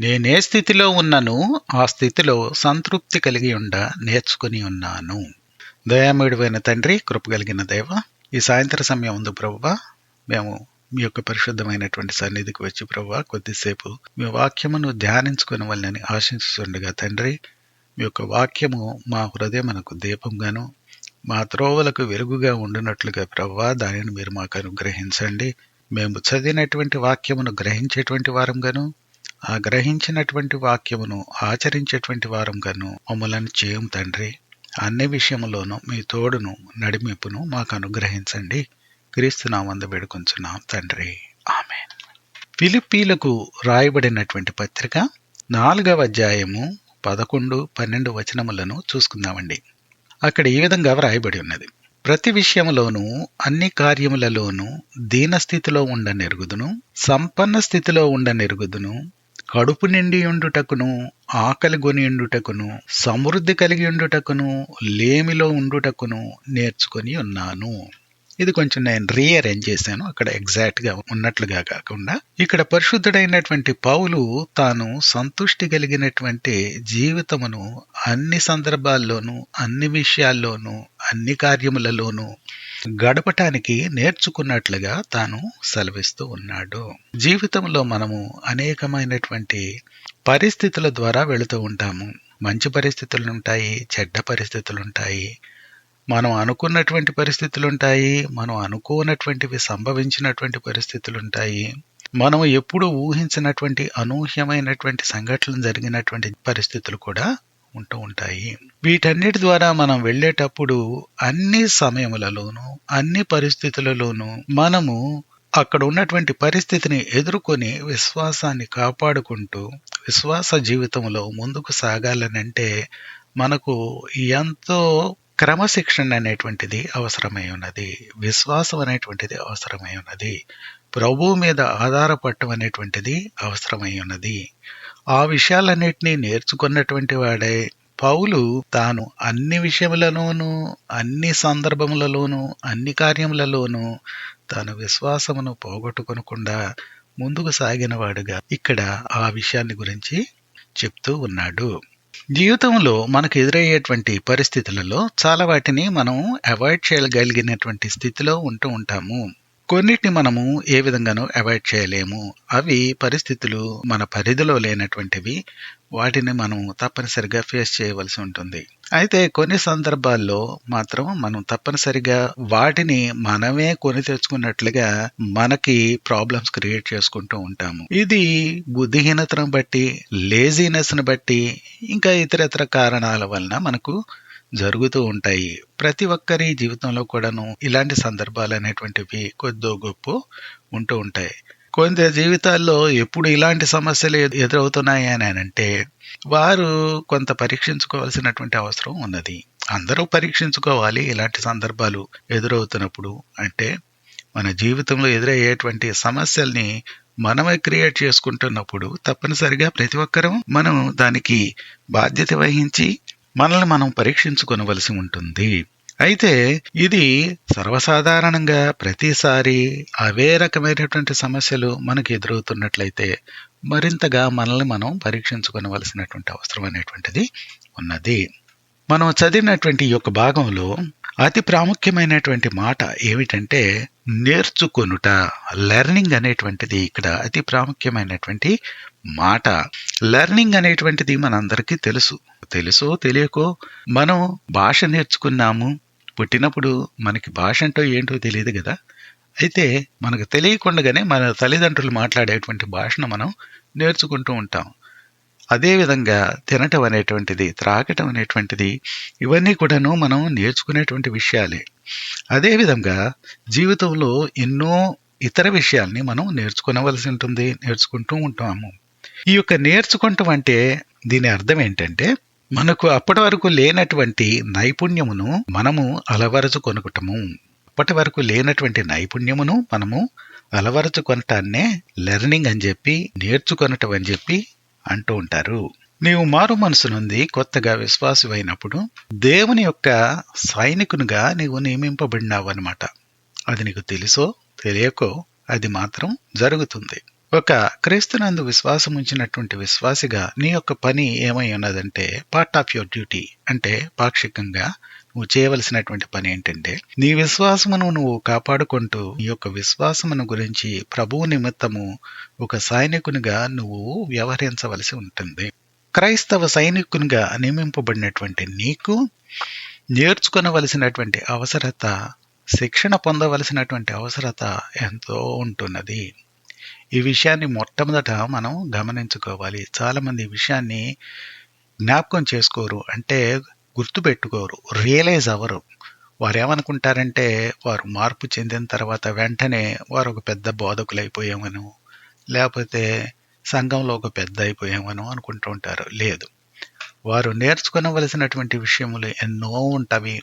నేనే స్థితిలో ఉన్నను ఆ స్థితిలో సంతృప్తి కలిగి ఉండ నేర్చుకుని ఉన్నాను. దయామయుడైన తండ్రి కృప కలిగిన దేవ ఈ సాయంత్ర సమయం ఉంది ప్రభువ. మేము మీ యొక్క పరిశుద్ధమైనటువంటి సన్నిధికి వచ్చి ప్రభువా కొద్దిసేపు మీ వాక్యమును ధ్యానించుకుని వాళ్ళని ఆశించుండగా తండ్రి. మీ యొక్క వాక్యము మా హృదయమునకు దీపంగాను మా త్రోవలకు వెలుగుగా ఉండినట్లుగా ప్రవ్వా దానిని మీరు మాకు అనుగ్రహించండి. మేము చదివినటువంటి వాక్యమును గ్రహించేటువంటి వారంగాను ఆ గ్రహించినటువంటి వాక్యమును ఆచరించేటువంటి వారంగాను మమ్మలను చేయం తండ్రి. అన్ని విషయములోనూ మీ తోడును నడిమిపును మాకు అనుగ్రహించండి. క్రీస్తునామంద వేడుకొంచున్నాం తండ్రి. ఆమె ఫిలిప్పీలకు రాయబడినటువంటి పత్రిక నాలుగవ అధ్యాయము పదకొండు పన్నెండు వచనములను చూసుకుందామండి. అక్కడ ఈ విధంగా వ్రాయబడి ఉన్నది. ప్రతి విషయములోనూ అన్ని కార్యములలోనూ దీనస్థితిలో ఉండనెరుగుదును సంపన్న స్థితిలో ఉండనెరుగుదును కడుపు నిండి ఉండుటకును ఆకలి గొనియుండుటకును సమృద్ధి కలిగి ఉండుటకును లేమిలో ఉండుటకును నేర్చుకొని ఉన్నాను. ఇది కొంచెం నేను రీఅరేంజ్ చేశాను. అక్కడ ఎగ్జాక్ట్గా ఉన్నట్లుగా కాకుండా ఇక్కడ పరిశుద్ధుడైనటువంటి పౌలు తాను సంతుష్టి కలిగినటువంటి జీవితమును అన్ని సందర్భాల్లోనూ అన్ని విషయాల్లోనూ అన్ని కార్యములలోనూ గడపటానికి నేర్చుకున్నట్లుగా తాను సెలవిస్తూ ఉన్నాడు. జీవితంలో మనము అనేకమైనటువంటి పరిస్థితుల ద్వారా వెళుతూ ఉంటాము. మంచి పరిస్థితులు ఉంటాయి చెడ్డ పరిస్థితులు ఉంటాయి మనం అనుకున్నటువంటి పరిస్థితులు ఉంటాయి మనం అనుకోనటువంటివి సంభవించినటువంటి పరిస్థితులు ఉంటాయి మనం ఎప్పుడూ ఊహించినటువంటి అనూహ్యమైనటువంటి సంఘటనలు జరిగినటువంటి పరిస్థితులు కూడా ఉంటూ ఉంటాయి. వీటన్నిటి ద్వారా మనం వెళ్ళేటప్పుడు అన్ని సమయములలోనూ అన్ని పరిస్థితులలోనూ మనము అక్కడ ఉన్నటువంటి పరిస్థితిని ఎదుర్కొని విశ్వాసాన్ని కాపాడుకుంటూ విశ్వాస జీవితంలో ముందుకు సాగాలనంటే మనకు ఎంతో క్రమశిక్షణ అనేటువంటిది అవసరమై ఉన్నది. విశ్వాసం అనేటువంటిది అవసరమై ఉన్నది. ప్రభువు మీద ఆధారపడటం అనేటువంటిది అవసరమై ఉన్నది. ఆ విషయాలన్నిటినీ నేర్చుకున్నటువంటి వాడే పౌలు తాను అన్ని విషయములలోనూ అన్ని సందర్భములలోనూ అన్ని కార్యములలోనూ తాను విశ్వాసమును పోగొట్టుకొనకుండా ముందుకు సాగినవాడుగా ఇక్కడ ఆ విషయాన్ని గురించి చెప్తూ ఉన్నాడు. జీవితంలో మనకు ఎదురయ్యేటువంటి పరిస్థితులలో చాలా వాటిని మనం అవాయిడ్ చేయగలిగినటువంటి స్థితిలో ఉంటూ ఉంటాము. కొన్నిటిని మనము ఏ విధంగానూ అవాయిడ్ చేయలేము. అవి పరిస్థితులు మన పరిధిలో లేనటువంటివి. వాటిని మనం తప్పనిసరిగా ఫేస్ చేయవలసి ఉంటుంది. అయితే కొన్ని సందర్భాల్లో మాత్రం మనం తప్పనిసరిగా వాటిని మనమే కొని తెచ్చుకున్నట్లుగా మనకి ప్రాబ్లమ్స్ క్రియేట్ చేసుకుంటూ ఉంటాము. ఇది బుద్ధిహీనతను బట్టి లేజినెస్ను బట్టి ఇంకా ఇతరత్ర కారణాల వలన మనకు జరుగుతూ ఉంటాయి. ప్రతి ఒక్కరి జీవితంలో కూడాను ఇలాంటి సందర్భాలు అనేటువంటివి కొద్దో గొప్ప ఉంటూ ఉంటాయి. కొంత జీవితాల్లో ఎప్పుడు ఇలాంటి సమస్యలు ఎదురవుతున్నాయి అని అంటే వారు కొంత పరీక్షించుకోవాల్సినటువంటి అవసరం ఉన్నది. అందరూ పరీక్షించుకోవాలి ఇలాంటి సందర్భాలు ఎదురవుతున్నప్పుడు అంటే మన జీవితంలో ఎదురయ్యేటువంటి సమస్యల్ని మనమే క్రియేట్ చేసుకుంటున్నప్పుడు తప్పనిసరిగా ప్రతి ఒక్కరూ మనం దానికి బాధ్యత వహించి మనల్ని మనం పరీక్షించుకొనవలసి ఉంటుంది. అయితే ఇది సర్వసాధారణంగా ప్రతిసారి అవే రకమైనటువంటి సమస్యలు మనకు ఎదురవుతున్నట్లయితే మరింతగా మనల్ని మనం పరీక్షించుకోవలసినటువంటి అవసరం అనేటువంటిది ఉన్నది. మనం చదివినటువంటి ఈ యొక్క భాగంలో అతి ప్రాముఖ్యమైనటువంటి మాట ఏమిటంటే నేర్చుకొనుట లెర్నింగ్ అనేటువంటిది ఇక్కడ అతి ప్రాముఖ్యమైనటువంటి మాట. లెర్నింగ్ అనేటువంటిది మనందరికీ తెలుసు. తెలుసో తెలియకో మనం భాష నేర్చుకున్నాము. పుట్టినప్పుడు మనకి భాష అంటో ఏంటో తెలియదు కదా. అయితే మనకు తెలియకుండానే మన తల్లిదండ్రులు మాట్లాడేటువంటి భాషను మనం నేర్చుకుంటూ ఉంటాం. అదేవిధంగా తినటం అనేటువంటిది త్రాగటం అనేటువంటిది ఇవన్నీ కూడాను మనం నేర్చుకునేటువంటి విషయాలే. అదేవిధంగా జీవితంలో ఎన్నో ఇతర విషయాల్ని మనం నేర్చుకునవలసి ఉంటుంది నేర్చుకుంటూ ఉంటాము. ఈ యొక్క నేర్చుకుంటాం అంటే దీని అర్థం ఏంటంటే మనకు అప్పటి వరకు లేనటువంటి నైపుణ్యమును మనము అలవరచుకొనకటము అప్పటి వరకు లేనటువంటి నైపుణ్యమును మనము అలవరచుకొనటాన్నే లెర్నింగ్ అని చెప్పి నేర్చుకొనటం అని చెప్పి అంటూ ఉంటారు. నీవు మారు మనసు నుండి కొత్తగా విశ్వాసమైనప్పుడు దేవుని యొక్క సైనికునిగా నీవు నియమింపబడినావు అనమాట అది నీకు తెలుసో తెలియకో అది మాత్రం జరుగుతుంది. ఒక క్రీస్తునందు విశ్వాసం ఉంచినటువంటి విశ్వాసిగా నీ యొక్క పని ఏమై ఉన్నదంటే పార్ట్ ఆఫ్ యువర్ డ్యూటీ అంటే పాక్షికంగా నువ్వు చేయవలసినటువంటి పని ఏంటంటే నీ విశ్వాసమును నువ్వు కాపాడుకుంటూ నీ యొక్క విశ్వాసమును గురించి ప్రభువు నిమిత్తము ఒక సైనికునిగా నువ్వు వ్యవహరించవలసి ఉంటుంది. క్రైస్తవ సైనికునిగా నియమింపబడినటువంటి నీకు నేర్చుకునవలసినటువంటి అవసరత శిక్షణ పొందవలసినటువంటి అవసరత ఎంతో ఉంటున్నది. ఈ విషయాన్ని మొట్టమొదట మనం గమనించుకోవాలి. చాలామంది ఈ విషయాన్ని జ్ఞాపకం చేసుకోరు. అంటే గుర్తుపెట్టుకోరు. రియలైజ్ అవ్వరు. వారు ఏమనుకుంటారంటే వారు మార్పు చెందిన తర్వాత వెంటనే వారు ఒక పెద్ద బోధకులు లేకపోతే సంఘంలో ఒక పెద్ద అయిపోయామను అనుకుంటూ ఉంటారు. లేదు. వారు నేర్చుకునవలసినటువంటి విషయములు ఎన్నో ఉంటవి.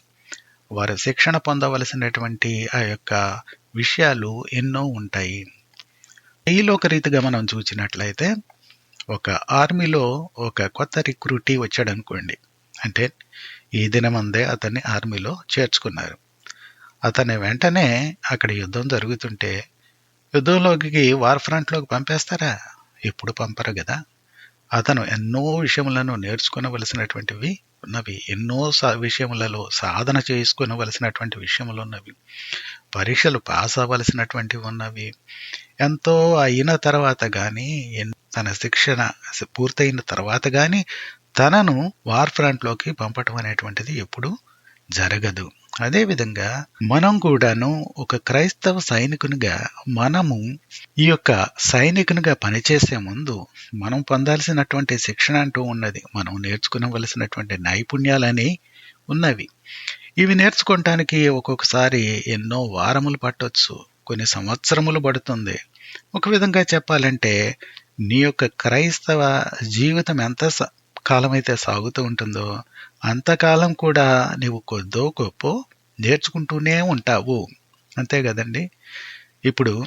వారు శిక్షణ పొందవలసినటువంటి ఆ యొక్క విషయాలు ఎన్నో ఉంటాయి. ఈలోక రీతిగా మనం చూసినట్లయితే ఒక ఆర్మీలో ఒక కొత్త రిక్రూటీ వచ్చాడు అనుకోండి అంటే ఈ దినమందే అతన్ని ఆర్మీలో చేర్చుకున్నారు. అతని వెంటనే అక్కడ యుద్ధం జరుగుతుంటే యుద్ధంలోకి వార్ ఫ్రంట్లోకి పంపేస్తారా? ఎప్పుడు పంపరు కదా అతను ఎన్నో విషయములను నేర్చుకునవలసినటువంటివి ఉన్నవి ఎన్నో సా విషయములలో సాధన చేసుకునవలసినటువంటి విషయములు ఉన్నవి పరీక్షలు పాస్ అవ్వవలసినటువంటివి ఉన్నవి ఎంతో అయిన తర్వాత కానీ తన శిక్షణ పూర్తయిన తర్వాత కానీ తనను వార్ ఫ్రంట్లోకి పంపటం అనేటువంటిది ఎప్పుడు జరగదు. అదేవిధంగా మనం కూడాను ఒక క్రైస్తవ సైనికునిగా మనము ఈ యొక్క సైనికునిగా పనిచేసే ముందు మనం పొందాల్సినటువంటి శిక్షణ అంటూ ఉన్నది. మనం నేర్చుకునవలసినటువంటి నైపుణ్యాలని ఉన్నవి. ఇవి నేర్చుకోవటానికి ఒక్కొక్కసారి ఎన్నో వారములు పట్టొచ్చు. కొన్ని సంవత్సరములు పడుతుంది. ఒక విధంగా చెప్పాలంటే నీ యొక్క క్రైస్తవ జీవితం ఎంత కాలమైతే సాగుతూ ఉంటుందో అంతకాలం కూడా నీవు కొద్దో గొప్ప నేర్చుకుంటూనే ఉంటావు. అంతే కదండి? ఇప్పుడు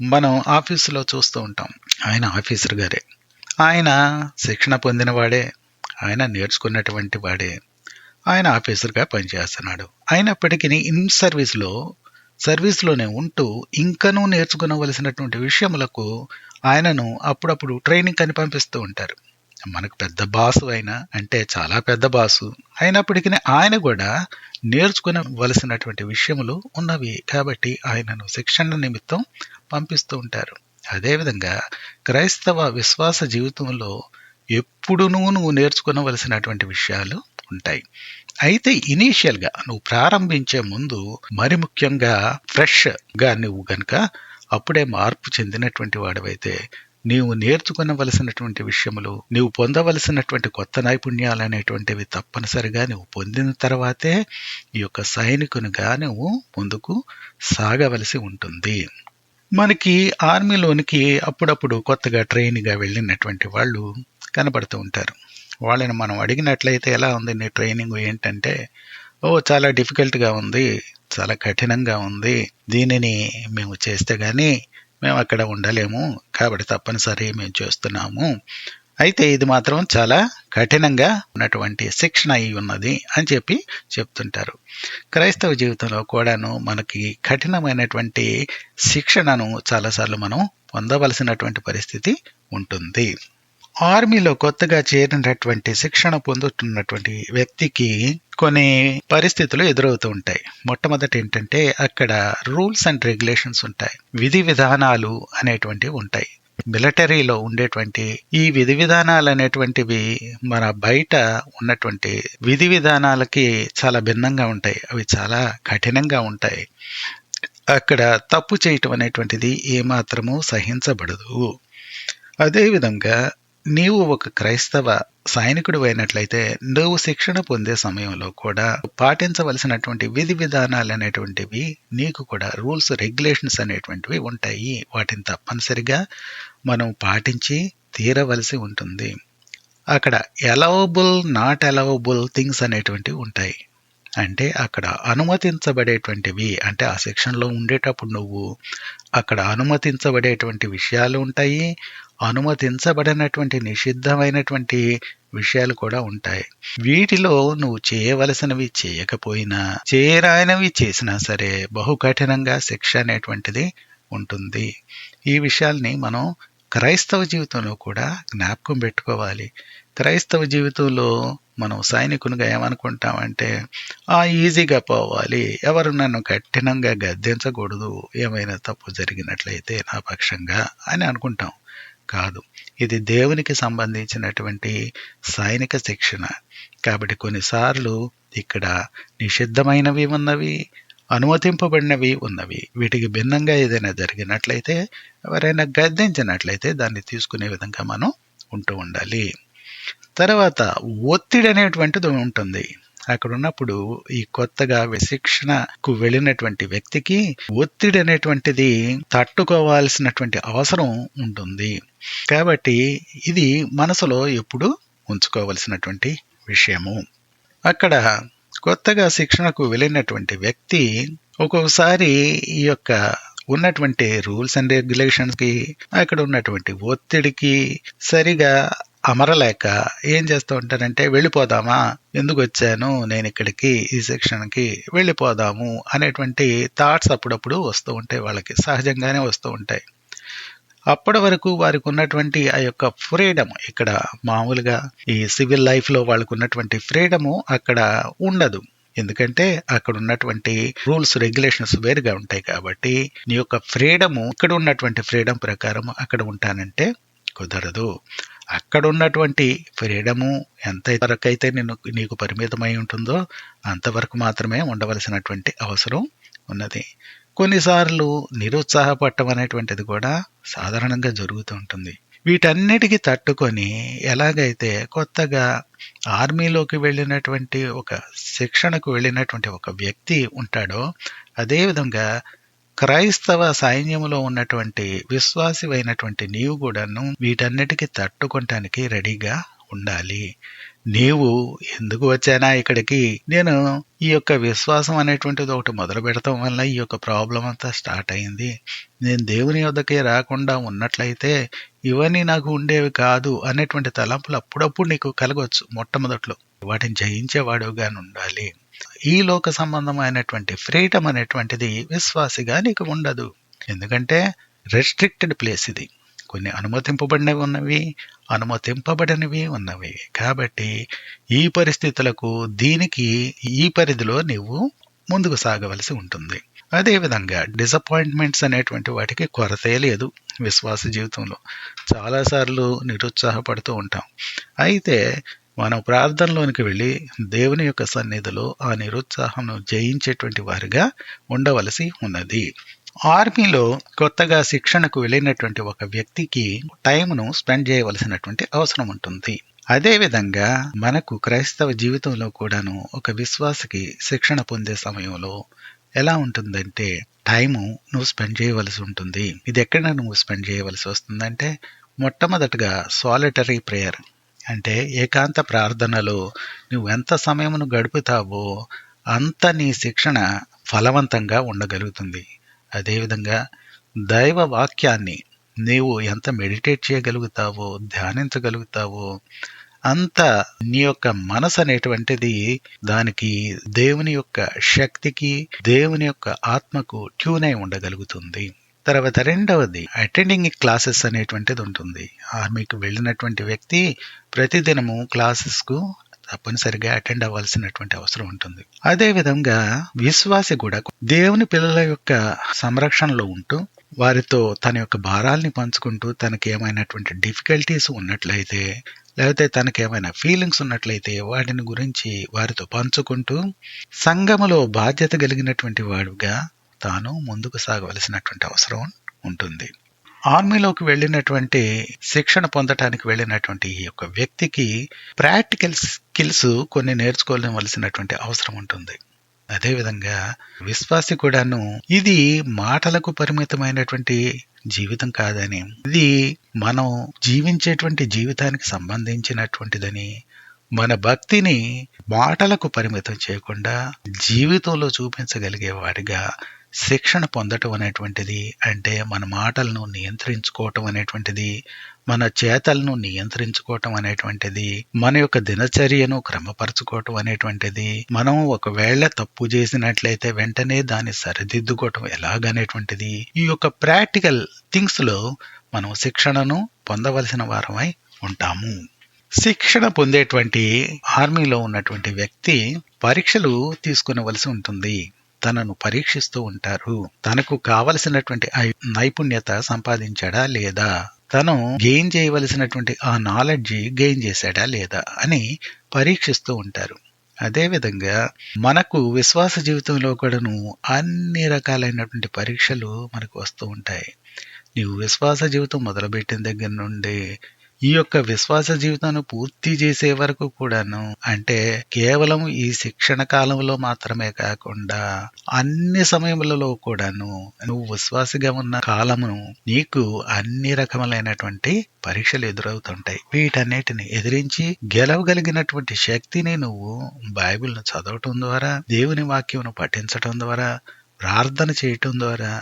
మనం ఆఫీసులో చూస్తూ ఉంటాం. ఆయన ఆఫీసర్ గారే. ఆయన శిక్షణ పొందినవాడే ఆయన నేర్చుకున్నటువంటి వాడే. ఆయన ఆఫీసర్గా పనిచేస్తున్నాడు. అయినప్పటికీ ఇన్ సర్వీస్లో సర్వీస్లోనే ఉంటూ ఇంకనూ నేర్చుకునవలసినటువంటి విషయములకు ఆయనను అప్పుడప్పుడు ట్రైనింగ్ అని పంపిస్తూ ఉంటారు. మనకు పెద్ద బాసు అయినా అంటే చాలా పెద్ద బాసు అయినప్పటికీ ఆయన కూడా నేర్చుకునవలసినటువంటి విషయములు ఉన్నవి కాబట్టి ఆయనను శిక్షణ నిమిత్తం పంపిస్తూ ఉంటారు. అదేవిధంగా క్రైస్తవ విశ్వాస జీవితంలో ఎప్పుడునూ నువ్వు నేర్చుకునవలసినటువంటి విషయాలు ఉంటాయి. అయితే ఇనీషియల్గా నువ్వు ప్రారంభించే ముందు మరి ముఖ్యంగా ఫ్రెష్గా నువ్వు గనక అప్పుడే మార్పు చెందినటువంటి వాడివైతే నీవు నేర్చుకునవలసినటువంటి విషయములు నీవు పొందవలసినటువంటి కొత్త నైపుణ్యాలు అనేటువంటివి తప్పనిసరిగా నువ్వు పొందిన తర్వాతే ఈ యొక్క సైనికునిగా నువ్వు ముందుకు సాగవలసి ఉంటుంది. మనకి ఆర్మీలోనికి అప్పుడప్పుడు కొత్తగా ట్రైన్గా వెళ్ళినటువంటి వాళ్ళు కనబడుతూ ఉంటారు. వాళ్ళని మనం అడిగినట్లయితే ఎలా ఉంది నీ ట్రైనింగ్ ఏంటంటే ఓ చాలా డిఫికల్ట్గా ఉంది చాలా కఠినంగా ఉంది దీనిని మేము చేస్తే కానీ మేము అక్కడ ఉండలేము కాబట్టి తప్పనిసరి మేము చేస్తున్నాము. అయితే ఇది మాత్రం చాలా కఠినంగా ఉన్నటువంటి శిక్షణ అయి ఉన్నది అని చెప్పి చెప్తుంటారు. క్రైస్తవ జీవితంలో కూడాను మనకి కఠినమైనటువంటి శిక్షణను చాలాసార్లు మనం పొందవలసినటువంటి పరిస్థితి ఉంటుంది. ఆర్మీలో కొత్తగా చేరినటువంటి శిక్షణ పొందుతున్నటువంటి వ్యక్తికి కొన్ని పరిస్థితులు ఎదురవుతూ ఉంటాయి. మొట్టమొదటి ఏంటంటే అక్కడ రూల్స్ అండ్ రెగ్యులేషన్స్ ఉంటాయి. విధి విధానాలు అనేటువంటివి ఉంటాయి. మిలిటరీలో ఉండేటువంటి ఈ విధి విధానాలు అనేటువంటివి మన బయట ఉన్నటువంటి విధి విధానాలకి చాలా భిన్నంగా ఉంటాయి. అవి చాలా కఠినంగా ఉంటాయి. అక్కడ తప్పు చేయటం అనేటువంటిది ఏమాత్రము సహించబడదు. అదేవిధంగా నీవు ఒక క్రైస్తవ సైనికుడు అయినట్లయితే నువ్వు శిక్షణ పొందే సమయంలో కూడా పాటించవలసినటువంటి విధి విధానాలు అనేటువంటివి నీకు కూడా రూల్స్ రెగ్యులేషన్స్ అనేటువంటివి ఉంటాయి. వాటిని తప్పనిసరిగా మనం పాటించి తీరవలసి ఉంటుంది. అక్కడ అలవబుల్ నాట్ ఎలవబుల్ థింగ్స్ అనేటువంటివి ఉంటాయి. అంటే అక్కడ అనుమతించబడేటువంటివి అంటే ఆ సెక్షన్లో ఉండేటప్పుడు నువ్వు అక్కడ అనుమతించబడేటువంటి విషయాలు ఉంటాయి. అనుమతించబడినటువంటి నిషిద్ధమైనటువంటి విషయాలు కూడా ఉంటాయి. వీటిలో నువ్వు చేయవలసినవి చేయకపోయినా చేయరాయనవి చేసినా సరే బహు కఠినంగా శిక్ష అనేటువంటిది ఉంటుంది. ఈ విషయాల్ని మనం క్రైస్తవ జీవితంలో కూడా జ్ఞాపకం పెట్టుకోవాలి. క్రైస్తవ జీవితంలో మనం సైనికునిగా ఏమనుకుంటామంటే ఆ ఈజీగా పోవాలి. ఎవరు నన్ను కఠినంగా గద్దించకూడదు. ఏమైనా తప్పు జరిగినట్లయితే నా పక్షంగా అని అనుకుంటాం. కాదు. ఇది దేవునికి సంబంధించినటువంటి సైనిక శిక్షణ. కాబట్టి కొన్నిసార్లు ఇక్కడ నిషిద్ధమైనవి ఉన్నవి అనుమతింపబడినవి ఉన్నవి. వీటికి భిన్నంగా ఏదైనా జరిగినట్లయితే ఎవరైనా గద్దించినట్లయితే దాన్ని తీసుకునే విధంగా మనం ఉంటూ ఉండాలి. తర్వాత ఒత్తిడి అనేటువంటిది ఉంటుంది. అక్కడ ఉన్నప్పుడు ఈ కొత్తగా విశిక్షణకు వెళ్ళినటువంటి వ్యక్తికి ఒత్తిడి అనేటువంటిది తట్టుకోవాల్సినటువంటి అవసరం ఉంటుంది. కాబట్టి ఇది మనసులో ఎప్పుడు ఉంచుకోవలసినటువంటి విషయము. అక్కడ కొత్తగా శిక్షణకు వెళ్ళినటువంటి వ్యక్తి ఒక్కొక్కసారి ఈ యొక్క ఉన్నటువంటి రూల్స్ అండ్ రెగ్యులేషన్స్కి అక్కడ ఉన్నటువంటి ఒత్తిడికి సరిగా అమరలేక ఏం చేస్తూ ఉంటారంటే వెళ్ళిపోదామా? ఎందుకు వచ్చాను? నేను ఇక్కడికి ఈ సెక్షన్కి వెళ్ళిపోదాము అనేటువంటి థాట్స్ అప్పుడప్పుడు వస్తూ ఉంటాయి వాళ్ళకి. సహజంగానే వస్తూ ఉంటాయి. అప్పటి వరకు వారికి ఉన్నటువంటి ఆ యొక్క ఫ్రీడమ్ ఇక్కడ మామూలుగా ఈ సివిల్ లైఫ్లో వాళ్ళకు ఉన్నటువంటి ఫ్రీడము అక్కడ ఉండదు. ఎందుకంటే అక్కడ ఉన్నటువంటి రూల్స్ రెగ్యులేషన్స్ వేరుగా ఉంటాయి కాబట్టి నీ యొక్క ఫ్రీడము ఇక్కడ ఉన్నటువంటి ఫ్రీడమ్ ప్రకారం అక్కడ ఉంటానంటే కుదరదు. అక్కడ ఉన్నటువంటి ఫ్రీడము ఎంత వరకు అయితే నేను నీకు పరిమితమై ఉంటుందో అంతవరకు మాత్రమే ఉండవలసినటువంటి అవసరం ఉన్నది. కొన్నిసార్లు నిరుత్సాహపడటం అనేటువంటిది కూడా సాధారణంగా జరుగుతూ ఉంటుంది. వీటన్నిటికీ తట్టుకొని ఎలాగైతే కొత్తగా ఆర్మీలోకి వెళ్ళినటువంటి ఒక శిక్షణకు వెళ్ళినటువంటి ఒక వ్యక్తి ఉంటాడో అదేవిధంగా క్రైస్తవ సైన్యములో ఉన్నటువంటి విశ్వాసివైనటువంటి నీవు కూడాను వీటన్నిటికీ తట్టుకోవటానికి రెడీగా ఉండాలి. నీవు ఎందుకు వచ్చానా ఇక్కడికి? నేను ఈ యొక్క విశ్వాసం అనేటువంటిది ఒకటి మొదలు పెడతాం వల్ల ఈ యొక్క ప్రాబ్లం అంతా స్టార్ట్ అయింది. నేను దేవుని వద్దకే రాకుండా ఉన్నట్లయితే ఇవన్నీ నాకు ఉండేవి కాదు అనేటువంటి తలంపులు అప్పుడప్పుడు నీకు కలగవచ్చు మొట్టమొదట్లో. వాటిని జయించేవాడుగా ఉండాలి. ఈ లోక సంబంధమైనటువంటి ఫ్రీడమ్ అనేటువంటిది విశ్వాసిగా నీకు ఉండదు. ఎందుకంటే రెస్ట్రిక్టెడ్ ప్లేస్ ఇది. కొన్ని అనుమతింపబడినవి ఉన్నవి అనుమతింపబడినవి ఉన్నవి. కాబట్టి ఈ పరిస్థితులకు దీనికి ఈ పరిధిలో నీవు ముందుకు సాగవలసి ఉంటుంది. అదేవిధంగా డిసప్పాయింట్మెంట్స్ అనేటువంటి వాటికి కొరతే లేదు విశ్వాస జీవితంలో. చాలాసార్లు నిరుత్సాహపడుతూ ఉంటాం. అయితే మనం ప్రార్థనలోనికి వెళ్ళి దేవుని యొక్క సన్నిధిలో ఆ నిరుత్సాహం జయించేటువంటి వారిగా ఉండవలసి ఉన్నది. ఆర్మీలో కొత్తగా శిక్షణకు వెళ్ళినటువంటి ఒక వ్యక్తికి టైంను స్పెండ్ చేయవలసినటువంటి అవసరం ఉంటుంది. అదేవిధంగా మనకు క్రైస్తవ జీవితంలో కూడాను ఒక విశ్వాసకి శిక్షణ పొందే సమయంలో ఎలా ఉంటుందంటే టైము నువ్వు స్పెండ్ చేయవలసి ఉంటుంది. ఇది ఎక్కడ నువ్వు స్పెండ్ చేయవలసి వస్తుందంటే మొట్టమొదటగా సాలిటరీ ప్రేయర్ అంటే ఏకాంత ప్రార్థనలో నువ్వు ఎంత సమయమును గడుపుతావో అంత నీ శిక్షణ ఫలవంతంగా ఉండగలుగుతుంది. అదేవిధంగా దైవ వాక్యాన్ని నీవు ఎంత మెడిటేట్ చేయగలుగుతావో ధ్యానించగలుగుతావో అంత నీ యొక్క మనసు అనేటువంటిది దానికి దేవుని యొక్క శక్తికి దేవుని యొక్క ఆత్మకు ట్యూన్ అయి ఉండగలుగుతుంది. తర్వాత రెండవది అటెండింగ్ క్లాసెస్ అనేటువంటిది ఉంటుంది. ఆర్మీకి వెళ్ళినటువంటి వ్యక్తి ప్రతిదినము క్లాసెస్కు తప్పనిసరిగా అటెండ్ అవ్వాల్సినటువంటి అవసరం ఉంటుంది. అదే విధంగా విశ్వాసి కూడా దేవుని పిల్లల యొక్క సంరక్షణలో ఉంటూ వారితో తన యొక్క భారాల్ని పంచుకుంటూ తనకి ఏమైనటువంటి డిఫికల్టీస్ ఉన్నట్లయితే లేకపోతే తనకి ఏమైనా ఫీలింగ్స్ ఉన్నట్లయితే వాటిని గురించి వారితో పంచుకుంటూ సంఘములో బాధ్యత కలిగినటువంటి వాడుగా తాను ముందుకు సాగవలసినటువంటి అవసరం ఉంటుంది. ఆర్మీలోకి వెళ్ళినటువంటి శిక్షణ పొందటానికి వెళ్ళినటువంటి ఈ యొక్క వ్యక్తికి ప్రాక్టికల్ స్కిల్స్ కొన్ని నేర్చుకోవలసినటువంటి అవసరం ఉంటుంది. అదేవిధంగా విశ్వాసి కూడాను ఇది మాటలకు పరిమితమైనటువంటి జీవితం కాదని ఇది మనం జీవించేటువంటి జీవితానికి సంబంధించినటువంటిదని మన భక్తిని మాటలకు పరిమితం చేయకుండా జీవితంలో చూపించగలిగే వాడిగా శిక్షణ పొందటం అనేటువంటిది అంటే మన మాటలను నియంత్రించుకోవటం అనేటువంటిది మన చేతలను నియంత్రించుకోవటం అనేటువంటిది మన యొక్క దినచర్యను క్రమపరచుకోవటం అనేటువంటిది మనం ఒకవేళ తప్పు చేసినట్లయితే వెంటనే దాన్ని సరిదిద్దుకోవటం ఎలాగనేటువంటిది ఈ యొక్క ప్రాక్టికల్ థింగ్స్లో మనం శిక్షణను పొందవలసిన వారమై ఉంటాము. శిక్షణ పొందేటువంటి ఆర్మీలో ఉన్నటువంటి వ్యక్తి పరీక్షలు తీసుకునవలసి ఉంటుంది. తనను పరీక్షిస్తూ ఉంటారు. తనకు కావలసినటువంటి నైపుణ్యత సంపాదించాడా లేదా? తను గెయిన్ చేయవలసినటువంటి ఆ నాలెడ్జ్ గెయిన్ చేశాడా లేదా అని పరీక్షిస్తూ ఉంటారు. అదేవిధంగా మనకు విశ్వాస జీవితంలో కూడాను అన్ని రకాలైనటువంటి పరీక్షలు మనకు వస్తూ ఉంటాయి. నీవు విశ్వాస జీవితం మొదలుపెట్టిన దగ్గర నుండి ఈ యొక్క విశ్వాస జీవితాన్ని పూర్తి చేసే వరకు కూడాను అంటే కేవలం ఈ శిక్షణ కాలంలో మాత్రమే కాకుండా అన్ని సమయములలో కూడాను నువ్వు విశ్వాసిగా ఉన్న కాలమును నీకు అన్ని రకములైనటువంటి పరీక్షలు ఎదురవుతుంటాయి. వీటన్నిటిని ఎదిరించి గెలవగలిగినటువంటి శక్తిని నువ్వు బైబిల్ను చదవటం ద్వారా దేవుని వాక్యమును పఠించటం ద్వారా ప్రార్థన చేయటం ద్వారా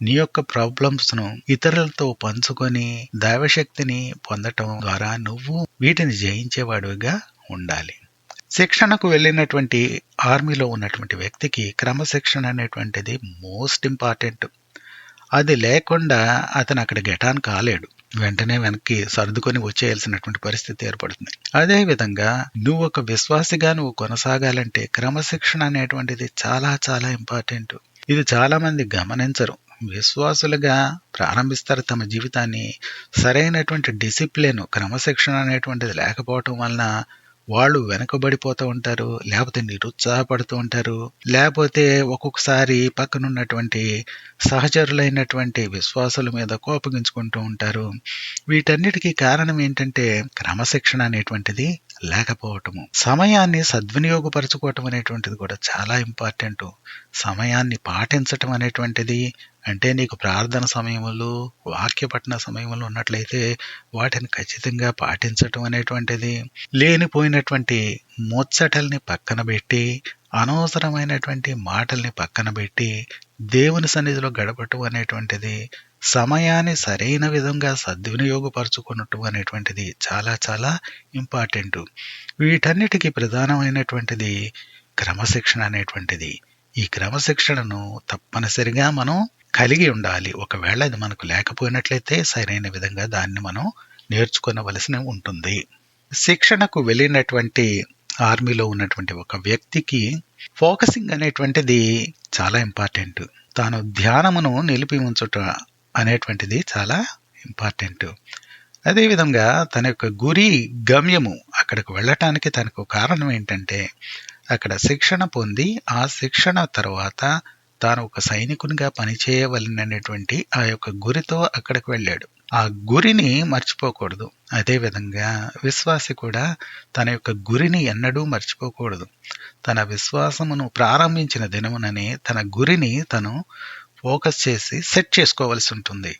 నీ యొక్క ప్రాబ్లమ్స్ను ఇతరులతో పంచుకొని దైవశక్తిని పొందటం ద్వారా నువ్వు వీటిని జయించేవాడుగా ఉండాలి. శిక్షణకు వెళ్ళినటువంటి ఆర్మీలో ఉన్నటువంటి వ్యక్తికి క్రమశిక్షణ అనేటువంటిది మోస్ట్ ఇంపార్టెంట్. అది లేకుండా అతను అక్కడ గెటాన్ కాలేడు. వెంటనే వెనక్కి సర్దుకొని వచ్చేయాల్సినటువంటి పరిస్థితి ఏర్పడుతుంది. అదే విధంగా నువ్వు ఒక విశ్వాసిగా నువ్వు కొనసాగాలంటే క్రమశిక్షణ అనేటువంటిది చాలా చాలా ఇంపార్టెంట్. ఇది చాలామంది గమనించరు. విశ్వాసులుగా ప్రారంభిస్తారు తమ జీవితాన్ని. సరైనటువంటి డిసిప్లిన్ క్రమశిక్షణ అనేటువంటిది లేకపోవటం వలన వాళ్ళు వెనుకబడిపోతూ ఉంటారు లేకపోతే నిరుత్సాహపడుతూ ఉంటారు లేకపోతే ఒక్కొక్కసారి పక్కనున్నటువంటి సహచరులైనటువంటి విశ్వాసుల మీద కోపగించుకుంటూ ఉంటారు. వీటన్నిటికీ కారణం ఏంటంటే క్రమశిక్షణ అనేటువంటిది లేకపోవటము. సమయాన్ని సద్వినియోగపరచుకోవటం అనేటువంటిది కూడా చాలా ఇంపార్టెంట్. సమయాన్ని పాటించటం అనేటువంటిది అంటే నీకు ప్రార్థన సమయంలో వాక్యపఠన సమయంలో ఉన్నట్లయితే వాటిని ఖచ్చితంగా పాటించటం అనేటువంటిది. లేనిపోయినటువంటి ముచ్చటల్ని పక్కన పెట్టి అనవసరమైనటువంటి మాటల్ని పక్కన పెట్టి దేవుని సన్నిధిలో గడపటం అనేటువంటిది సమయాన్ని సరైన విధంగా సద్వినియోగపరచుకున్నట్టు అనేటువంటిది చాలా చాలా ఇంపార్టెంట్. వీటన్నిటికీ ప్రధానమైనటువంటిది క్రమశిక్షణ అనేటువంటిది. ఈ క్రమశిక్షణను తప్పనిసరిగా మనం కలిగి ఉండాలి. ఒకవేళ అది మనకు లేకపోయినట్లయితే సరైన విధంగా దాన్ని మనం నేర్చుకోవలసి ఉంటుంది. శిక్షణకు వెళ్ళినటువంటి ఆర్మీలో ఉన్నటువంటి ఒక వ్యక్తికి ఫోకసింగ్ అనేటువంటిది చాలా ఇంపార్టెంట్. తాను ధ్యానమును నిలిపి ఉంచుట అనేటువంటిది చాలా ఇంపార్టెంట్. అదేవిధంగా తన యొక్క గురి గమ్యము అక్కడికి వెళ్ళటానికి తనకు కారణం ఏంటంటే అక్కడ శిక్షణ పొంది ఆ శిక్షణ తర్వాత తాను ఒక సైనికునిగా పనిచేయవలనటువంటి ఆ యొక్క గురితో అక్కడికి వెళ్ళాడు. ఆ గురిని మర్చిపోకూడదు. అదేవిధంగా విశ్వాసి కూడా తన యొక్క గురిని ఎన్నడూ మర్చిపోకూడదు. తన విశ్వాసమును ప్రారంభించిన దినముననే తన గురిని తను ఫోకస్ చేసి సెట్ చేసుకోవలసి ఉంటుంది.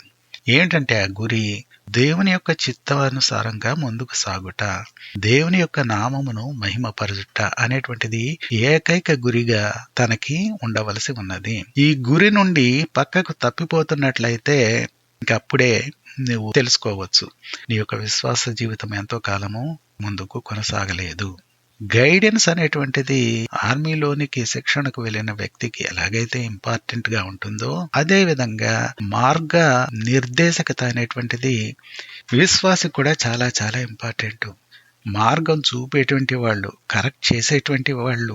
ఏంటంటే ఆ గురి దేవుని యొక్క చిత్తానుసారంగా ముందుకు సాగుట దేవుని యొక్క నామమును మహిమపరచుట అనేటువంటిది ఏకైక గురిగా తనకి ఉండవలసి ఉన్నది. ఈ గురి నుండి పక్కకు తప్పిపోతున్నట్లయితే ఇంకప్పుడే నువ్వు తెలుసుకోవచ్చు. నీ యొక్క విశ్వాస జీవితం ఎంతో కాలము ముందుకు కొనసాగలేదు. గైడెన్స్ అనేటువంటిది ఆర్మీలోనికి శిక్షణకు వెళ్ళిన వ్యక్తికి ఎలాగైతే ఇంపార్టెంట్గా ఉంటుందో అదే విధంగా మార్గ నిర్దేశకత అనేటువంటిది విశ్వాసి కూడా చాలా చాలా ఇంపార్టెంట్ మార్గం చూపేటువంటి వాళ్ళు కరెక్ట్ చేసేటువంటి వాళ్ళు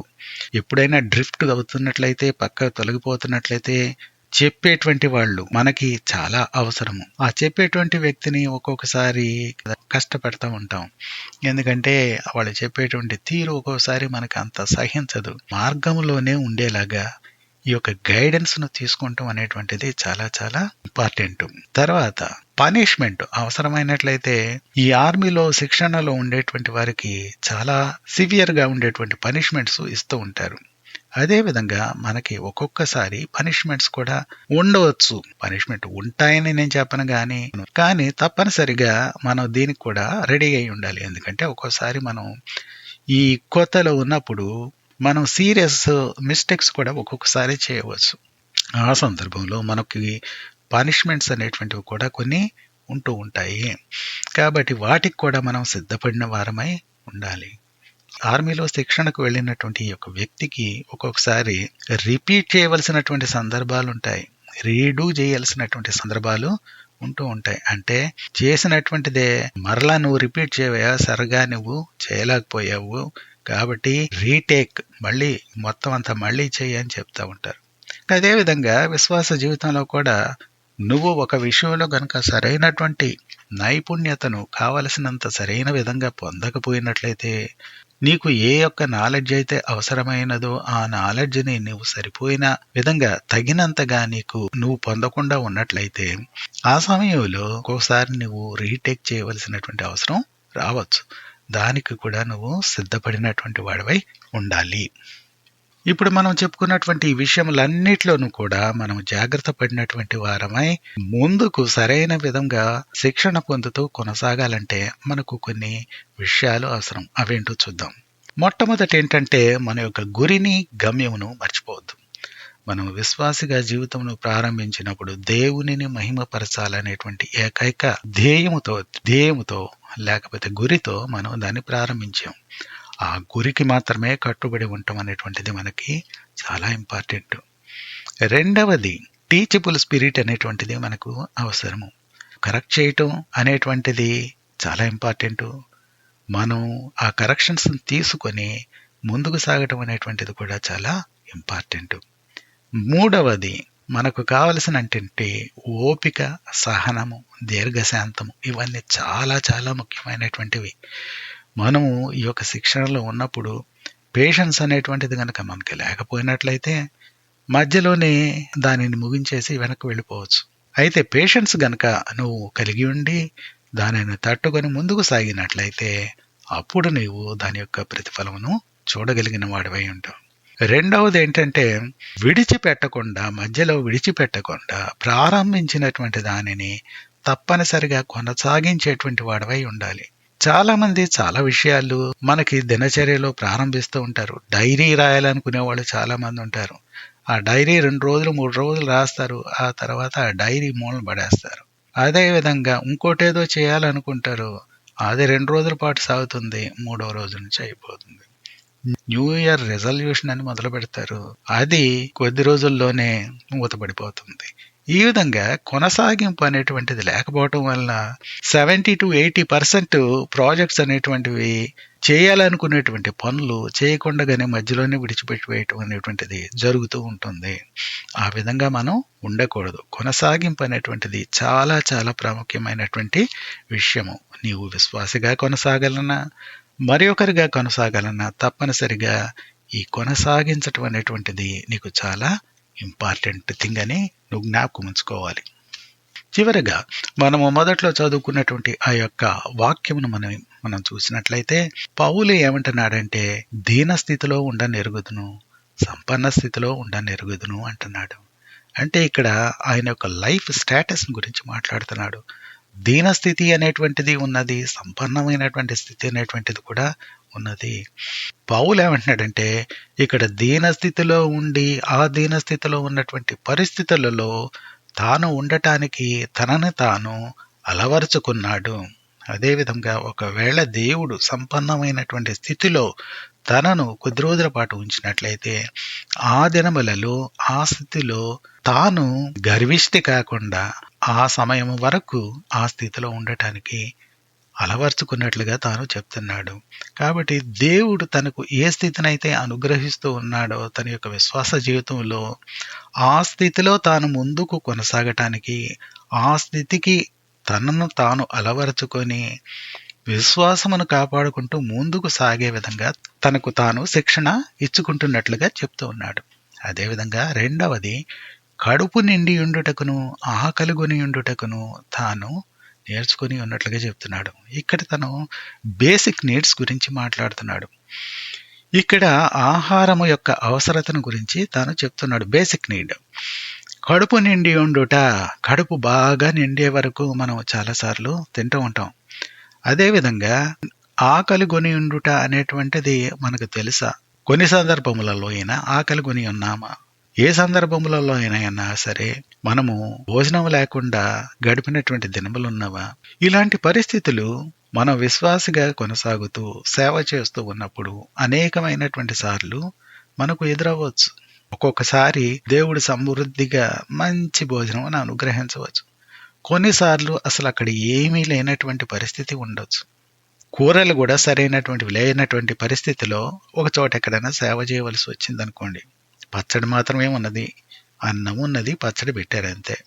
ఎప్పుడైనా డ్రిఫ్ట్ అవుతున్నట్లయితే పక్క తొలగిపోతున్నట్లయితే చెప్పేటువంటి వాళ్ళు మనకి చాలా అవసరము. ఆ చెప్పేటువంటి వ్యక్తిని ఒక్కొక్కసారి కష్టపడతా ఉంటాం. ఎందుకంటే వాళ్ళు చెప్పేటువంటి తీరు ఒక్కొక్కసారి మనకు అంత సహించదు. మార్గంలోనే ఉండేలాగా ఈ యొక్క గైడెన్స్ను తీసుకుంటాం అనేటువంటిది చాలా చాలా ఇంపార్టెంట్. తర్వాత పనిష్మెంట్ అవసరమైనట్లయితే ఈ ఆర్మీలో శిక్షణలో ఉండేటువంటి వారికి చాలా సివియర్గా ఉండేటువంటి పనిష్మెంట్స్ ఇస్తూ ఉంటారు. అదేవిధంగా మనకి ఒక్కొక్కసారి పనిష్మెంట్స్ కూడా ఉండవచ్చు. పనిష్మెంట్ ఉంటాయని నేను చెప్పను కానీ కానీ తప్పనిసరిగా మనం దీనికి కూడా రెడీ అయి ఉండాలి. ఎందుకంటే ఒక్కోసారి మనం ఈ కొత్తలో ఉన్నప్పుడు మనం సీరియస్ మిస్టేక్స్ కూడా ఒక్కొక్కసారి చేయవచ్చు. ఆ సందర్భంలో మనకి పనిష్మెంట్స్ అనేటువంటివి కూడా కొన్ని ఉంటూ ఉంటాయి. కాబట్టి వాటికి కూడా మనం సిద్ధపడిన వారమై ఉండాలి. ఆర్మీలో శిక్షణకు వెళ్ళినటువంటి ఈ యొక్క వ్యక్తికి ఒక్కొక్కసారి రిపీట్ చేయవలసినటువంటి సందర్భాలు ఉంటాయి. రీడూ చేయాల్సినటువంటి సందర్భాలు ఉంటూ ఉంటాయి. అంటే చేసినటువంటిదే మరలా నువ్వు రిపీట్ చేయవా సరిగా నువ్వు చేయలేకపోయావు కాబట్టి రీటేక్ మళ్ళీ మొత్తం అంతా మళ్ళీ చేయి అని చెప్తా ఉంటారు. అదేవిధంగా విశ్వాస జీవితంలో కూడా నువ్వు ఒక విషయంలో కనుక సరైనటువంటి నైపుణ్యతను కావలసినంత సరైన విధంగా పొందకపోయినట్లయితే నీకు ఏ యొక్క నాలెడ్జ్ అయితే అవసరమైనదో ఆ నాలెడ్జ్ని నువ్వు సరిపోయిన విధంగా తగినంతగా నీకు నువ్వు పొందకుండా ఉన్నట్లయితే ఆ సమయంలో ఒక్కోసారి నువ్వు రీటేక్ చేయవలసినటువంటి అవసరం రావచ్చు. దానికి కూడా నువ్వు సిద్ధపడినటువంటి వాడివై ఉండాలి. ఇప్పుడు మనం చెప్పుకున్నటువంటి ఈ విషయములన్నిట్లోనూ కూడా మనం జాగ్రత్త పడినటువంటి వారమై ముందుకు సరైన విధంగా శిక్షణ పొందుతూ కొనసాగాలంటే మనకు కొన్ని విషయాలు అవసరం. అవేంటో చూద్దాం. మొట్టమొదటి ఏంటంటే మన యొక్క గురిని గమ్యమును మర్చిపోవద్దు. మనం విశ్వాసిగా జీవితంను ప్రారంభించినప్పుడు దేవునిని మహిమపరచాలనేటువంటి ఏకైక ధ్యేయముతో ధ్యేయముతో లేకపోతే గురితో మనం దాన్ని ప్రారంభించాం. ఆ గురికి మాత్రమే కట్టుబడి ఉండటం అనేటువంటిది మనకి చాలా ఇంపార్టెంట్. రెండవది టీచబుల్ స్పిరిట్ అనేటువంటిది మనకు అవసరము. కరెక్ట్ చేయటం అనేటువంటిది చాలా ఇంపార్టెంట్. మనం ఆ కరెక్షన్స్ తీసుకొని ముందుకు సాగటం అనేటువంటిది కూడా చాలా ఇంపార్టెంట్. మూడవది మనకు కావలసినటువంటి ఓపిక సహనము దీర్ఘశాంతము ఇవన్నీ చాలా చాలా ముఖ్యమైనటువంటివి. మనము ఈ యొక్క శిక్షణలో ఉన్నప్పుడు పేషెన్స్ అనేటువంటిది కనుక మనకి లేకపోయినట్లయితే మధ్యలోనే దానిని ముగించేసి వెనక్కి వెళ్ళిపోవచ్చు. అయితే పేషెన్స్ గనక నువ్వు కలిగి ఉండి దానిని తట్టుకొని ముందుకు సాగినట్లయితే అప్పుడు నీవు దాని యొక్క ప్రతిఫలమును చూడగలిగిన వాడివై ఉంటావు. రెండవది ఏంటంటే విడిచిపెట్టకుండా మధ్యలో విడిచిపెట్టకుండా ప్రారంభించినటువంటి దానిని తప్పనిసరిగా కొనసాగించేటువంటి వాడివై ఉండాలి. చాలా మంది చాలా విషయాలు మనకి దినచర్యలో ప్రారంభిస్తూ ఉంటారు. డైరీ రాయాలనుకునే వాళ్ళు చాలా మంది ఉంటారు. ఆ డైరీ రెండు రోజులు మూడు రోజులు రాస్తారు. ఆ తర్వాత ఆ డైరీ మూలను పడేస్తారు. అదేవిధంగా ఇంకోటేదో చేయాలనుకుంటారు. అది రెండు రోజుల పాటు సాగుతుంది. మూడో రోజు నుంచి అయిపోతుంది. న్యూ ఇయర్ రెజల్యూషన్ అని మొదలు పెడతారు అది కొద్ది రోజుల్లోనే మూతపడిపోతుంది. ఈ విధంగా కొనసాగింపు అనేటువంటిది లేకపోవటం వలన seventy to eighty percent projects అనేటువంటివి చేయాలనుకునేటువంటి పనులు చేయకుండానే మధ్యలోనే విడిచిపెట్టివేయటం అనేటువంటిది జరుగుతూ ఉంటుంది. ఆ విధంగా మనం ఉండకూడదు. కొనసాగింపు అనేటువంటిది చాలా చాలా ప్రాముఖ్యమైనటువంటి విషయము. నీవు విశ్వాసిగా కొనసాగాలన్నా మరి ఒకరిగా కొనసాగాలన్నా తప్పనిసరిగా ఈ కొనసాగించటం అనేటువంటిది నీకు చాలా ఇంపార్టెంట్ థింగ్ అని నువ్వు జ్ఞాపకం ఉంచుకోవాలి. చివరగా మనము మొదట్లో చదువుకున్నటువంటి ఆ యొక్క వాక్యమును మనం మనం చూసినట్లయితే పౌలు ఏమంటున్నాడంటే దీన స్థితిలో ఉండనెరుగుదును సంపన్న స్థితిలో ఉండనెరుగుదును అంటున్నాడు. అంటే ఇక్కడ ఆయన యొక్క లైఫ్ స్టేటస్ గురించి మాట్లాడుతున్నాడు. దీన స్థితి అనేటువంటిది ఉన్నది సంపన్నమైనటువంటి స్థితి అనేటువంటిది కూడా ఉన్నది. పౌలు ఏమంటున్నాడంటే ఇక్కడ దీనస్థితిలో ఉండి ఆ దీనస్థితిలో ఉన్నటువంటి పరిస్థితులలో తాను ఉండటానికి తనని తాను అలవరుచుకున్నాడు. అదేవిధంగా ఒకవేళ దేవుడు సంపన్నమైనటువంటి స్థితిలో తనను కొద్ది రోజుల పాటు ఉంచినట్లయితే ఆ దినములలో ఆ స్థితిలో తాను గర్విష్టి కాకుండా ఆ సమయం వరకు ఆ స్థితిలో ఉండటానికి అలవర్చుకున్నట్లుగా తాను చెప్తున్నాడు. కాబట్టి దేవుడు తనకు ఏ స్థితినైతే అనుగ్రహిస్తూ ఉన్నాడో తన యొక్క విశ్వాస జీవితంలో ఆ స్థితిలో తాను ముందుకు కొనసాగటానికి ఆ స్థితికి తనను తాను అలవరుచుకొని విశ్వాసమును కాపాడుకుంటూ ముందుకు సాగే విధంగా తనకు తాను శిక్షణ ఇచ్చుకుంటున్నట్లుగా చెప్తూ ఉన్నాడు. అదేవిధంగా రెండవది కడుపు నిండి ఉండుటకును ఆకలిగొని ఉండుటకును తాను నేర్చుకుని ఉన్నట్లుగా చెప్తున్నాడు. ఇక్కడ తను బేసిక్ నీడ్స్ గురించి మాట్లాడుతున్నాడు. ఇక్కడ ఆహారము యొక్క అవసరతను గురించి తాను చెప్తున్నాడు. Basic need. కడుపు నిండి ఉండుట. కడుపు బాగా నిండే వరకు మనం చాలాసార్లు తింటూ ఉంటాం. అదేవిధంగా ఆకలి కొని ఉండుట అనేటువంటిది మనకు తెలుసా? కొన్ని సందర్భములలో అయినా ఆకలి కొని ఉన్నామా? ఏ సందర్భములలో అయినా సరే మనము భోజనం లేకుండా గడిపినటువంటి దినములు ఉన్నవా? ఇలాంటి పరిస్థితులు మనం విశ్వాసిగా కొనసాగుతూ సేవ చేస్తూ ఉన్నప్పుడు అనేకమైనటువంటి సార్లు మనకు ఎదురవ్వచ్చు. ఒక్కొక్కసారి దేవుడు సమృద్ధిగా మంచి భోజనం అనుగ్రహించవచ్చు. కొన్నిసార్లు అసలు అక్కడ ఏమీ లేనటువంటి పరిస్థితి ఉండొచ్చు. కూరలు కూడా సరైనటువంటి లేనటువంటి పరిస్థితిలో ఒక చోట ఎక్కడైనా సేవ చేయవలసి వచ్చిందనుకోండి పచ్చడి మాత్రమే ఉన్నది. అన్నం ఉన్నది పచ్చడి పెట్టారు అంతే.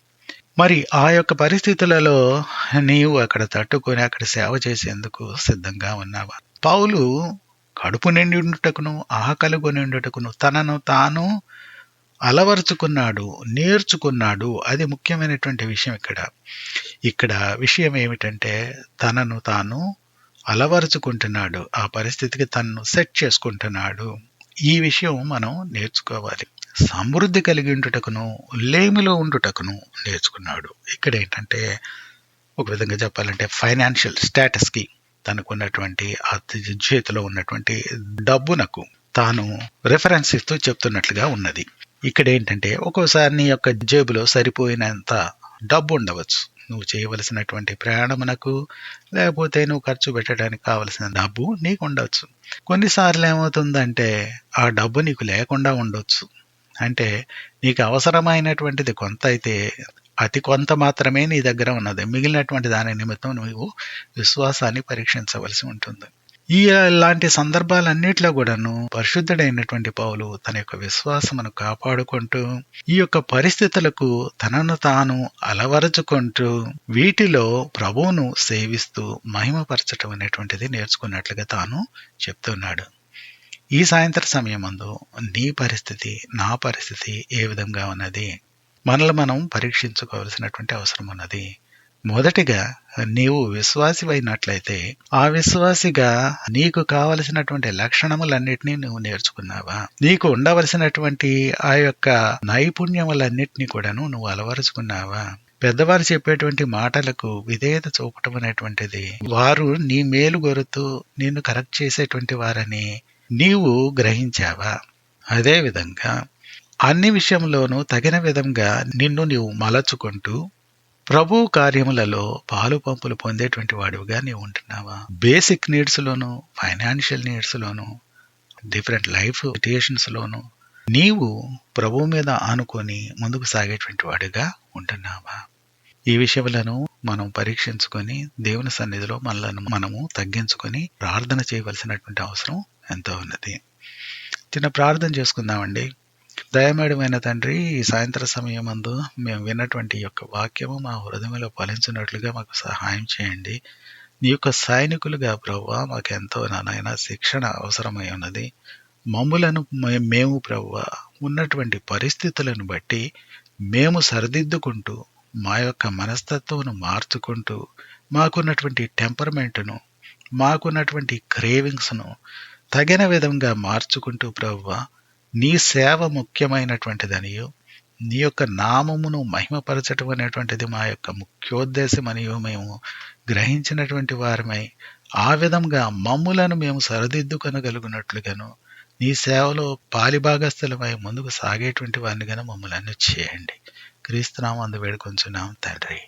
మరి ఆ యొక్క పరిస్థితులలో నీవు అక్కడ తట్టుకొని అక్కడ సేవ చేసేందుకు సిద్ధంగా ఉన్నావా? పౌలు కడుపు నిండి ఉండుటకును ఆకలి కొని తనను తాను అలవరుచుకున్నాడు నేర్చుకున్నాడు. అది ముఖ్యమైనటువంటి విషయం ఇక్కడ. ఇక్కడ విషయం ఏమిటంటే తనను తాను అలవరుచుకుంటున్నాడు. ఆ పరిస్థితికి తనను సెట్ చేసుకుంటున్నాడు. ఈ విషయం మనం నేర్చుకోవాలి. సమృద్ధి కలిగి ఉండుటకును లేమిలో ఉండుటకును నేర్చుకున్నాడు. ఇక్కడ ఏంటంటే ఒక విధంగా చెప్పాలంటే ఫైనాన్షియల్ స్టేటస్కి తనకున్నటువంటి ఆ చేతిలో ఉన్నటువంటి డబ్బునకు తాను రిఫరెన్స్ ఇస్తూ చెప్తున్నట్లుగా ఉన్నది. ఇక్కడ ఏంటంటే ఒక్కోసారి నీ యొక్క జేబులో సరిపోయినంత డబ్బు ఉండవచ్చు. నువ్వు చేయవలసినటువంటి ప్రయాణమునకు లేకపోతే నువ్వు ఖర్చు పెట్టడానికి కావలసిన డబ్బు నీకు ఉండవచ్చు కొన్నిసార్లు ఏమవుతుందంటే ఆ డబ్బు నీకు లేకుండా ఉండొచ్చు. అంటే నీకు అవసరమైనటువంటిది కొంత అయితే అతి కొంత మాత్రమే నీ దగ్గర ఉన్నది. మిగిలినటువంటి దాని నిమిత్తం నువ్వు విశ్వాసాన్ని పరీక్షించవలసి ఉంటుంది. ఈ ఇలాంటి సందర్భాలన్నిట్లో కూడాను పరిశుద్ధుడైనటువంటి పౌలు తన యొక్క విశ్వాసమును కాపాడుకుంటూ ఈ యొక్క పరిస్థితులకు తనను తాను అలవరుచుకుంటూ వీటిలో ప్రభువును సేవిస్తూ మహిమపరచటం అనేటువంటిది నేర్చుకున్నట్లుగా తాను చెప్తున్నాడు. ఈ సాయంత్ర సమయమందు నీ పరిస్థితి నా పరిస్థితి ఏ విధంగా ఉన్నది? మనల్ని మనం పరీక్షించుకోవాల్సినటువంటి అవసరం ఉన్నది. మొదటిగా నీవు విశ్వాసివైనట్లయితే ఆ విశ్వాసిగా నీకు కావలసినటువంటి లక్షణములన్నిటినీ నువ్వు నేర్చుకున్నావా? నీకు ఉండవలసినటువంటి ఆ యొక్క నైపుణ్యములన్నిటినీ కూడాను నువ్వు అలవరుచుకున్నావా? పెద్దవారు చెప్పేటువంటి మాటలకు విధేయత చూపటం అనేటువంటిది వారు నీ మేలు గొరుతూ నిన్ను కరెక్ట్ చేసేటువంటి వారని నీవు గ్రహించావా? అదే విధంగా అన్ని విషయంలోనూ తగిన విధంగా నిన్ను నీవు మలచుకుంటూ ప్రభు కార్యములలో పాలు పంపులు పొందేటువంటి వాడివిగా నీవు ఉంటున్నావా? బేసిక్ నీడ్స్లోను ఫైనాన్షియల్ నీడ్స్లోను డిఫరెంట్ లైఫ్ సిట్యుయేషన్స్లోను నీవు ప్రభు మీద ఆనుకొని ముందుకు సాగేటువంటి వాడిగా ఉంటున్నావా? ఈ విషయములను మనం పరీక్షించుకొని దేవుని సన్నిధిలో మనలను మనము తగ్గించుకొని ప్రార్థన చేయవలసినటువంటి అవసరం ఎంతో ఉన్నది. చిన్న ప్రార్థన చేసుకుందామండి. దయమేడమైన తండ్రి ఈ సాయంత్ర సమయం అందు మేము విన్నటువంటి యొక్క వాక్యము మా హృదయంలో ఫలించినట్లుగా మాకు సహాయం చేయండి. నీ యొక్క సైనికులుగా ప్రవ్వా మాకు ఎంతో శిక్షణ అవసరమై ఉన్నది. మమ్ములను మే- మేము ప్రవ్వ ఉన్నటువంటి పరిస్థితులను బట్టి మేము సరిదిద్దుకుంటూ మా యొక్క మనస్తత్వమును మార్చుకుంటూ మాకున్నటువంటి టెంపర్మెంట్ను మాకున్నటువంటి క్రేవింగ్స్ను తగిన విధంగా మార్చుకుంటూ ప్రవ్వా నీ సేవ ముఖ్యమైనటువంటిదనియు నీ యొక్క నామమును మహిమపరచటం అనేటువంటిది మా యొక్క ముఖ్యోద్దేశమనియు మేము గ్రహించినటువంటి వారమై ఆ విధంగా మమ్ములను మేము సరిదిద్దుకొనగలుగునట్లుగాను నీ సేవలో పాలిభాగస్థులమై ముందుకు సాగేటువంటి వారిని గాను మమ్మల్ని చేయండి క్రీస్తునామందు వేడుకొంచున్నాం తండ్రి.